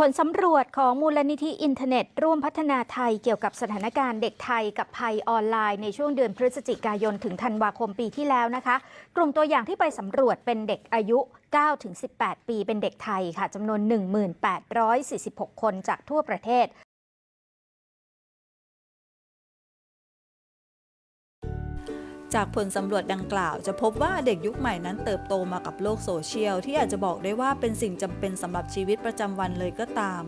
ผลสำรวจของมูลนิธิอินเทอร์เน็ต ร่วมพัฒนาไทยเกี่ยวกับสถานการณ์เด็กไทยกับภัยออนไลน์ในช่วงเดือนพฤศจิกายนถึงธันวาคมปีที่แล้วนะคะ กลุ่มตัวอย่างที่ไปสำรวจเป็นเด็กอายุ 9-18 ปีเป็นเด็กไทยค่ะจำนวน 1846คนจากทั่วประเทศ จากผลสำรวจดังกล่าว จะพบว่าเด็กยุคใหม่นั้นเติบโตมากับโลกโซเชียล ที่อาจจะบอกได้ว่าเป็นสิ่งจำเป็นสำหรับชีวิตประจำวันเลยก็ตาม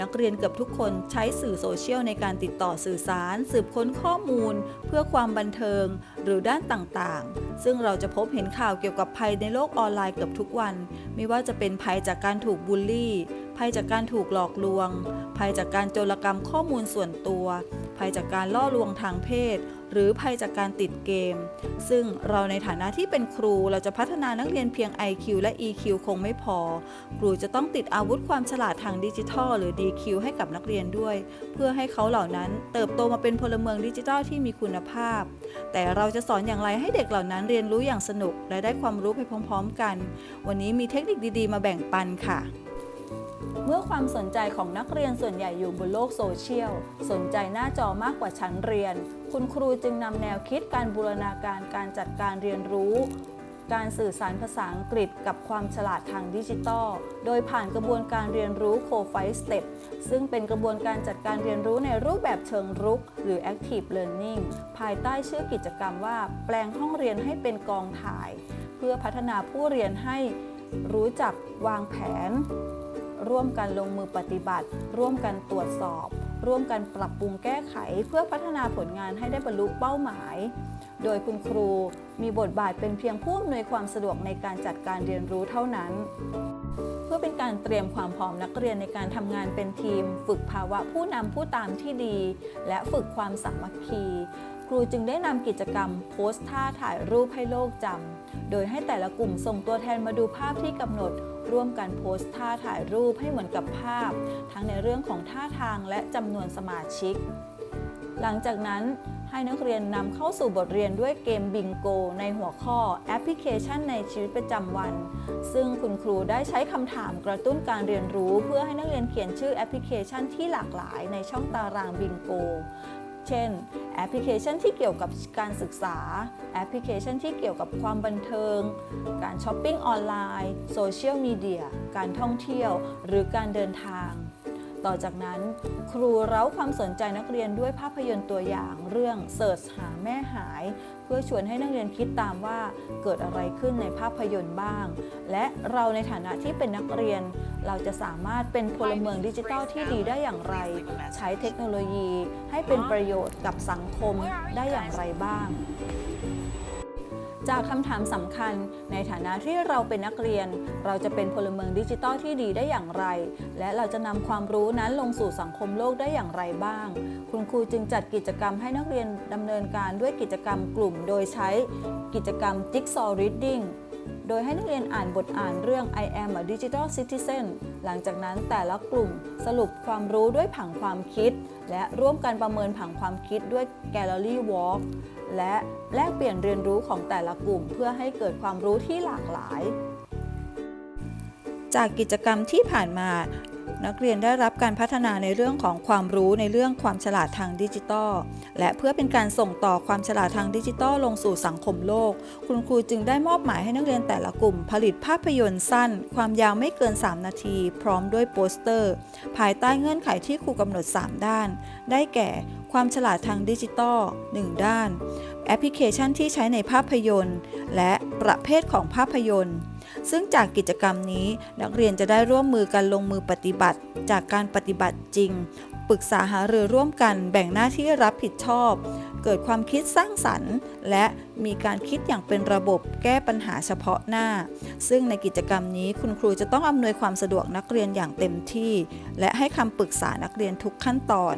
นักเรียนเกือบทุกคนใช้สื่อโซเชียลในการติดต่อสื่อสาร สืบค้นข้อมูล เพื่อความบันเทิง หรือด้านต่างๆ ซึ่งเราจะพบเห็นข่าวเกี่ยวกับภัยในโลกออนไลน์เกือบทุกวัน ไม่ว่าจะเป็นภัยจากการถูกบูลลี่ ภัยจากการถูกหลอกลวง ภัยจากการโจรกรรมข้อมูลส่วนตัว ภัยจากการล่อลวงทางเพศ หรือภัยจากการติดเกม ซึ่งเราในฐานะที่เป็นครูเราจะพัฒนานักเรียนเพียง IQ และ EQ คงไม่พอ ครูจะต้องติดอาวุธความฉลาดทางดิจิทัล หรือ DQ ให้กับนักเรียนด้วย เพื่อให้เขาเหล่านั้นเติบโตมาเป็นพลเมืองดิจิทัลที่มีคุณภาพ แต่เราจะสอนอย่างไรให้เด็กเหล่านั้นเรียนรู้อย่างสนุก และได้ความรู้ไปพร้อม ๆ กัน วันนี้มีเทคนิคดีๆ มาแบ่งปันค่ะ เมื่อความสนใจของนักเรียนส่วนใหญ่อยู่บนโลกโซเชียล สนใจหน้าจอมากกว่าชั้นเรียน คุณครูจึงนำแนวคิดการบูรณาการการจัดการเรียนรู้ การสื่อสารภาษาอังกฤษกับความฉลาดทางดิจิทัลโดยผ่านกระบวนการเรียนรู้โคไฟสเต็ปซึ่งเป็นกระบวนการจัดการเรียนรู้ในรูปแบบเชิงรุก หรือ Active Learning ภายใต้ชื่อกิจกรรมว่า แปลงห้องเรียนให้เป็นกองถ่าย เพื่อพัฒนาผู้เรียนให้รู้จักวางแผน ร่วมกันลงมือปฏิบัติ ร่วมกันตรวจสอบ ร่วมกันปรับปรุงแก้ไขเพื่อพัฒนาผลงานให้ได้บรรลุเป้าหมาย โดยคุณครูมีบทบาทเป็นเพียงผู้อำนวยความสะดวกในการจัดการเรียนรู้เท่านั้น เพื่อเป็นการเตรียมความพร้อมนักเรียนในการทำงานเป็นทีม ฝึกภาวะผู้นำผู้ตามที่ดี และฝึกความสามัคคีครูจึงได้นำกิจกรรมโพสท่าถ่ายรูปให้โลกจำ โดยให้แต่ละกลุ่มส่งตัวแทนมาดูภาพที่กำหนด ร่วมกันโพสท่าถ่ายรูปให้เหมือนกับภาพ ทั้งในเรื่องของท่าทางและจำนวนสมาชิก หลังจากนั้นให้นักเรียนนำเข้าสู่บทเรียนด้วยเกมบิงโก ในหัวข้อแอปพลิเคชันในชีวิตประจำวัน ซึ่งคุณครูได้ใช้คำถามกระตุ้นการเรียนรู้ เพื่อให้นักเรียนเขียนชื่อแอปพลิเคชันที่หลากหลายในช่องตารางบิงโก เช่น แอปพลิเคชันที่เกี่ยวกับการศึกษา แอปพลิเคชันที่เกี่ยวกับความบันเทิง การช้อปปิ้งออนไลน์ โซเชียลมีเดีย การท่องเที่ยว หรือการเดินทาง ต่อจากนั้น ครูเร้าความสนใจนักเรียนด้วยภาพยนตร์ตัวอย่างเรื่องเสิร์ชหาแม่หาย เพื่อชวนให้นักเรียนคิดตามว่าเกิดอะไรขึ้นในภาพยนตร์บ้าง และเราในฐานะที่เป็นนักเรียน เราจะสามารถเป็นพลเมืองดิจิทัลที่ดีได้อย่างไร ใช้เทคโนโลยีให้เป็นประโยชน์กับสังคมได้อย่างไรบ้าง จากคำถามสำคัญ ในฐานะที่เราเป็นนักเรียน เราจะเป็นพลเมืองดิจิทัลที่ดีได้อย่างไร และเราจะนำความรู้นั้นลงสู่สังคมโลกได้อย่างไรบ้าง คุณครูจึงจัดกิจกรรมให้นักเรียนดำเนินการด้วยกิจกรรมกลุ่ม โดยใช้กิจกรรม Jigsaw Reading โดยให้นักเรียนอ่านบทอ่านเรื่อง I am a digital citizen หลังจากนั้นแต่ละกลุ่มสรุปความรู้ด้วยผังความคิด และร่วมกันประเมินผังความคิดด้วย Gallery Walk และแลกเปลี่ยนเรียนรู้ของแต่ละกลุ่ม เพื่อให้เกิดความรู้ที่หลากหลาย จากกิจกรรมที่ผ่านมา นักเรียนได้รับการพัฒนาในเรื่องของความรู้ในเรื่องความฉลาดทางดิจิทัลและเพื่อเป็นการส่งต่อความฉลาดทางดิจิทัลลงสู่สังคมโลก คุณครูจึงได้มอบหมายให้นักเรียนแต่ละกลุ่ม ผลิตภาพยนตร์สั้น ความยาวไม่เกิน 3 นาที พร้อมด้วยโปสเตอร์ ภายใต้เงื่อนไขที่ครูกำหนด 3 ด้าน ได้แก่ความฉลาดทางดิจิทัล1ด้าน แอปพลิเคชันที่ใช้ในภาพยนตร์ และประเภทของภาพยนตร์ ซึ่งจากกิจกรรมนี้นักเรียนจะได้ร่วมมือกันลงมือปฏิบัติ จากการปฏิบัติจริง ปรึกษาหารือร่วมกันแบ่งหน้าที่รับผิดชอบ เกิดความคิดสร้างสรรค์ และมีการคิดอย่างเป็นระบบแก้ปัญหาเฉพาะหน้า ซึ่งในกิจกรรมนี้คุณครูจะต้องอำนวยความสะดวกนักเรียนอย่างเต็มที่ และให้คำปรึกษานักเรียนทุกขั้นตอน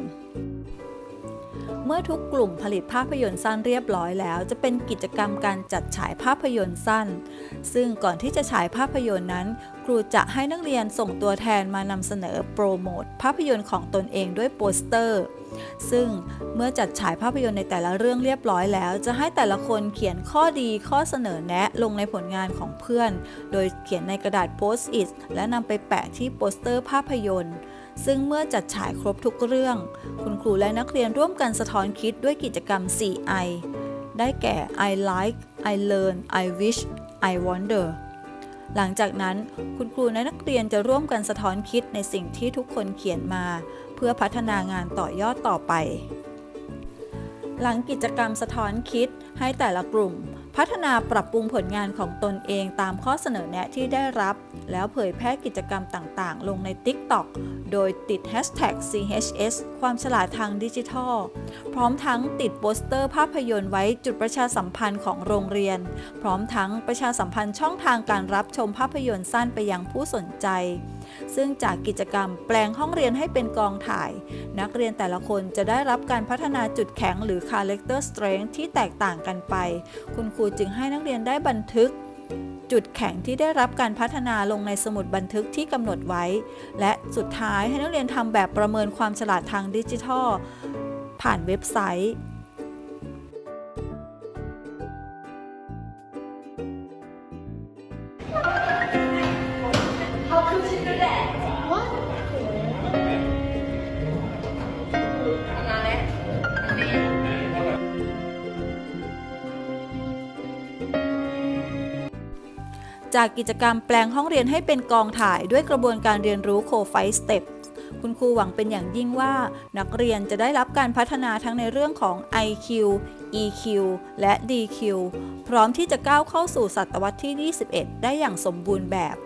เมื่อทุกกลุ่มผลิตภาพยนตร์สั้นเรียบร้อยแล้ว จะเป็นกิจกรรมการจัดฉายภาพยนตร์สั้น ซึ่งก่อนที่จะฉายภาพยนตร์นั้น ครูจะให้นักเรียนส่งตัวแทนมานำเสนอโปรโมทภาพยนตร์ของตนเองด้วยโปสเตอร์ ซึ่งเมื่อจัดฉายภาพยนตร์ในแต่ละเรื่องเรียบร้อยแล้ว จะให้แต่ละคนเขียนข้อดีข้อเสนอแนะลงในผลงานของเพื่อน โดยเขียนในกระดาษโพสต์อิทและนำไปแปะที่โปสเตอร์ภาพยนตร์ ซึ่งเมื่อจัดฉายครบทุกเรื่อง คุณครูและนักเรียนร่วมกันสะท้อนคิดด้วยกิจกรรม 4I ได้แก่ I like I learn I wish I wonder หลังจากนั้นคุณครูและนักเรียนจะร่วมกันสะท้อนคิดในสิ่งที่ทุกคนเขียนมา เพื่อพัฒนางานต่อยอดต่อไป หลังกิจกรรมสะท้อนคิดให้แต่ละกลุ่ม พัฒนาปรับปรุงผลงานของตนเองตามข้อเสนอแนะที่ได้รับ แล้วเผยแพร่กิจกรรมต่างๆ ลงใน TikTok โดยติด Hashtag CHS ความฉลาดทางดิจิทัล พร้อมทั้งติดโปสเตอร์ภาพยนตร์ไว้จุดประชาสัมพันธ์ของโรงเรียน พร้อมทั้งประชาสัมพันธ์ช่องทางการรับชมภาพยนตร์สั้นไปยังผู้สนใจ ซึ่งจากกิจกรรมแปลงห้องเรียนให้เป็นกองถ่าย นักเรียนแต่ละคนจะได้รับการพัฒนาจุดแข็งหรือ character strength ที่แตกต่างกันไป คุณครูจึงให้นักเรียนได้บันทึกจุดแข็งที่ได้รับการพัฒนาลงในสมุดบันทึกที่กำหนดไว้ และสุดท้ายให้นักเรียนทำแบบประเมินความฉลาดทางดิจิทัล ผ่านเว็บไซต์ จากกิจกรรมแปลงห้องเรียนให้เป็นกองถ่ายด้วยกระบวนการเรียนรู้โคไฟสเต็ปคุณครูหวังเป็นอย่างยิ่งว่า นักเรียนจะได้รับการพัฒนาทั้งในเรื่องของ IQ EQ และ DQ พร้อมที่จะก้าวเข้าสู่ศตวรรษที่ 21 ได้อย่างสมบูรณ์แบบ